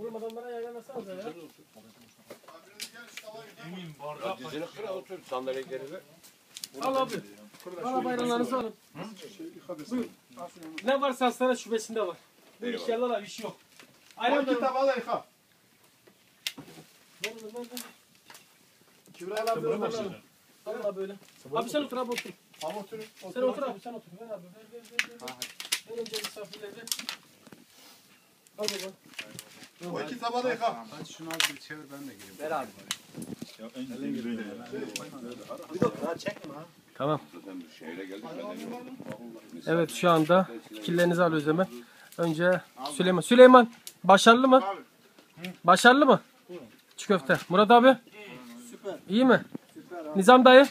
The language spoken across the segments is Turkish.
Oğlum adamlara yaylanırsanıza ya. Dizini kıra otur sandalyeleri ver. Al abi. Al bayramlarınızı alın. Buyur. Ne varsa hastane şubesinde var. Bu iş yalan bir şey yok. Ayran da Kitap al yıka. Ver, ver, ver, ver. Kübra abi Ver, ver, ver. Al abi böyle. Abi sen otur abi otur. Abi oturun. Sen otur abi sen otur. Ver abi ver ver ver. ver. Ver önce misafirleri. Al baba. O iki tabağı da yıka. Hadi şunu az bir çevir ben de gireyim. Tamam. Zaten bir şeyle geldik benden yok. Evet şu anda fikirlerinizi alıyoruz hemen. Önce Süleyman. Süleyman başarılı mı? Başarılı mı? Çiğ köfte. Murat abi? Süper. İyi mi? Nizam dayı?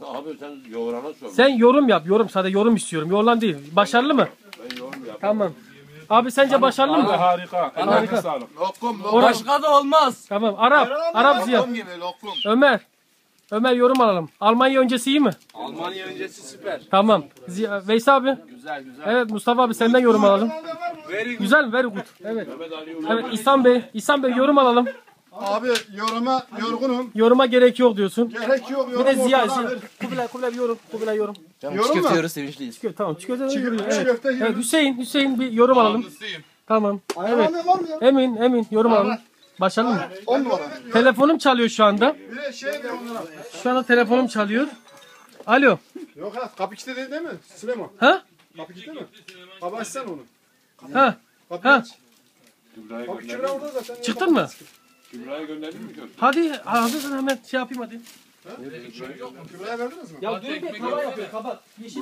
Abi sen yoğurana sor. Sen yorum yap. Yorum. Sadece yorum istiyorum. Yorulan değil. Başarılı mı? Ben yorum yap. Tamam. Abi sence başarılı mı? Harika. Harika. sağlık. Lokum Orhan. Başka da olmaz. Tamam. Arap. Arap Ziya. Lokum gibi lokum. Ömer. Ömer yorum alalım. Almanya öncesi iyi mi? Almanya öncesi süper. Tamam. Ziya, Veys abi. Güzel güzel. Evet Mustafa abi senden yorum alalım. Very good. Güzel, very good. Evet. Mehmet Ali yorum. Evet İhsan Bey. İhsan Bey yorum alalım. Abi yoruma yorgunum. Yoruma gerek yok diyorsun. Gerek yok Bir yorum de Ziya, ortadan Ziya. ver. Kubilay, Kubilay bir yorum. Kubilay yorum. Yorum mu? sevinçliyiz. Çıkıyor, tamam. Çıkıyor. Çiğ- çiğ Evet. köfte evet. Hüseyin, Hüseyin bir yorum alalım. Tamam. Evet. Var mı ya? Emin, Emin yorum alalım. Başarılı mı? On numara. Telefonum çalıyor şu anda. Bir de şey ver onlara. Şu anda telefonum çalıyor. Alo. Yok ha kapı kilitli değil, değil mi? Süleyman. Ha? Kapı kilitli mi? Kapı açsana onu. Ha? Kapı Ha? aç. Kapı. Kübra orada zaten. Çıktın mı? Kübra'ya gönderdin mi köfte? Hadi hazırsan hemen şey yapayım hadi. Kübra'ya verdiniz mi? Ya dur bir kaba yapıyor kaba. Yeşil